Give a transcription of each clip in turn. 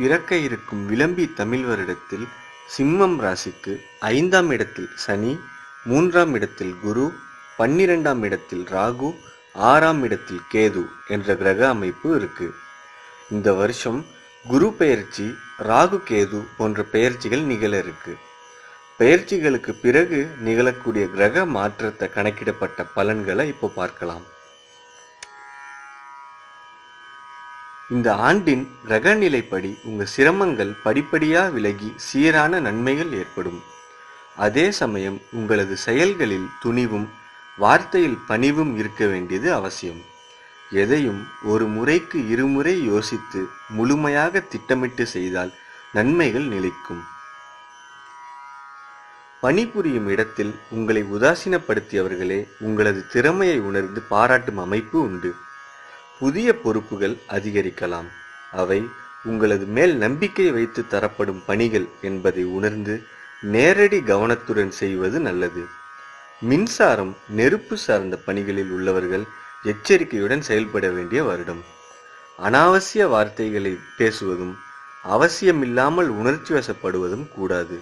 பிறக்க இருக்கும் விளம்பி தமிழ் வருடத்தில் சிம்மம் ராசிக்கு ஐந்தாம் இடத்தில் சனி மூன்றாம் இடத்தில் குரு பன்னிரெண்டாம் இடத்தில் ராகு ஆறாம் இடத்தில் கேது என்ற கிரக அமைப்பு இருக்கு. இந்த வருஷம் குரு பெயர்ச்சி ராகு கேது போன்ற பெயர்ச்சிகள் நிகழ இருக்கு. பெயர்ச்சிகளுக்கு பிறகு நிகழக்கூடிய கிரக மாற்றத்தை கணக்கிடப்பட்ட பலன்களை இப்போ பார்க்கலாம். இந்த ஆண்டின் கிரக நிலைப்படி சிரமங்கள் படிப்படியாக விலகி சீரான நன்மைகள் ஏற்படும். அதே சமயம் உங்களது செயல்களில் துணிவும் வார்த்தையில் பணிவும் இருக்க வேண்டியது அவசியம். எதையும் ஒரு முறைக்கு இருமுறை யோசித்து முழுமையாக திட்டமிட்டு செய்தால் நன்மைகள் நிலைக்கும். பணிபுரியும் இடத்தில் உங்களை உதாசீனப்படுத்தியவர்களே உங்களது திறமையை உணர்ந்து பாராட்டும் அமைப்பு உண்டு. புதிய பொறுப்புகள் அதிகரிக்கலாம். அவை உங்களது மேல் நம்பிக்கை வைத்து தரப்படும் பணிகள் என்பதை உணர்ந்து நேரடி கவனத்துடன் செய்வது நல்லது. மின்சாரம் நெருப்பு சார்ந்த பணிகளில் உள்ளவர்கள் எச்சரிக்கையுடன் செயல்பட வேண்டிய வருடம். அனாவசிய வார்த்தைகளை பேசுவதும் அவசியமில்லாமல் உணர்ச்சி வசப்படுவதும் கூடாது.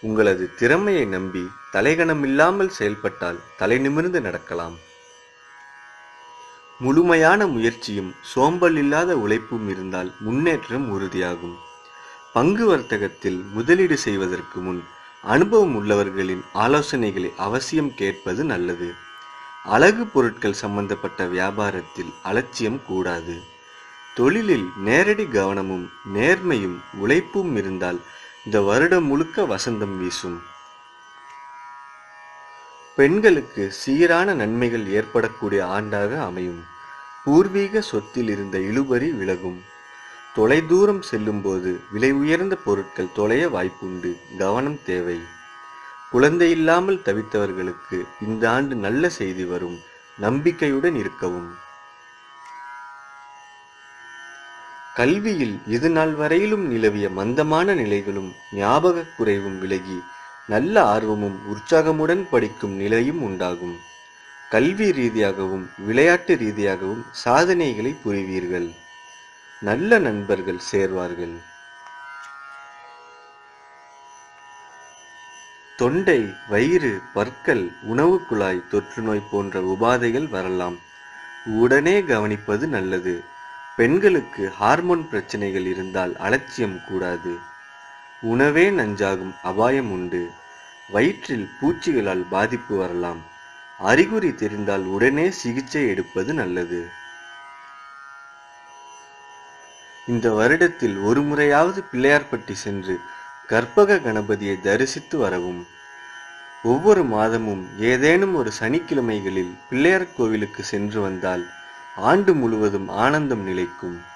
உங்களது திறமையை நம்பி தலைகணமில்லாமல் செயல்பட்டால் தலை நிமிர்ந்து நடக்கலாம். முழுமையான முயற்சியும் சோம்பல் இல்லாத உழைப்பும் இருந்தால் முன்னேற்றம் உறுதியாகும். பங்கு வர்த்தகத்தில் முதலீடு செய்வதற்கு முன் அனுபவம் உள்ளவர்களின் ஆலோசனைகளை அவசியம் கேட்பது நல்லது. அழகு பொருட்கள் சம்பந்தப்பட்ட வியாபாரத்தில் அலட்சியம் கூடாது. தொழிலில் நேரடி கவனமும் நேர்மையும் உழைப்பும் இருந்தால் இந்த வருடம் முழுக்க வசந்தம் வீசும். பெண்களுக்கு சீரான நன்மைகள் ஏற்படக்கூடிய ஆண்டாக அமையும். பூர்வீக சொத்தில் இருந்த இழுபறி விலகும். தொலைதூரம் செல்லும்போது விலை உயர்ந்த பொருட்கள் தொலைய வாய்ப்புண்டு. கவனம் தேவை. குழந்தை இல்லாமல் தவித்தவர்களுக்கு இந்த ஆண்டு நல்ல செய்தி வரும். நம்பிக்கையுடன் இருக்கவும். கல்வியில் இது நாள் வரையிலும் நிலவிய மந்தமான நிலைகளும் ஞாபகக் குறைவும் விலகி நல்ல ஆர்வமும் உற்சாகமுடன் படிக்கும் நிலையும் உண்டாகும். கல்வி ரீதியாகவும் விளையாட்டு ரீதியாகவும் சாதனைகளை புரிவீர்கள். நல்ல நண்பர்கள் சேர்வார்கள். தொண்டை வயிறு பற்கள் உணவு குழாய் தொற்றுநோய் போன்ற உபாதைகள் வரலாம். உடனே கவனிப்பது நல்லது. பெண்களுக்கு ஹார்மோன் பிரச்சனைகள் இருந்தால் அலட்சியம் கூடாது. உணவே நஞ்சாகும் அபாயம் உண்டு. வயிற்றில் பூச்சிகளால் பாதிப்பு வரலாம். அறிகுறி தெரிந்தால் உடனே சிகிச்சை எடுப்பது நல்லது. இந்த வருடத்தில் ஒரு முறையாவது பிள்ளையார்பட்டி சென்று கற்பக கணபதியை தரிசித்து வரவும். ஒவ்வொரு மாதமும் ஏதேனும் ஒரு சனிக்கிழமைகளில் பிள்ளையார் கோவிலுக்கு சென்று வந்தால் ஆண்டு முழுவதும் ஆனந்தம் நிலைக்கும்.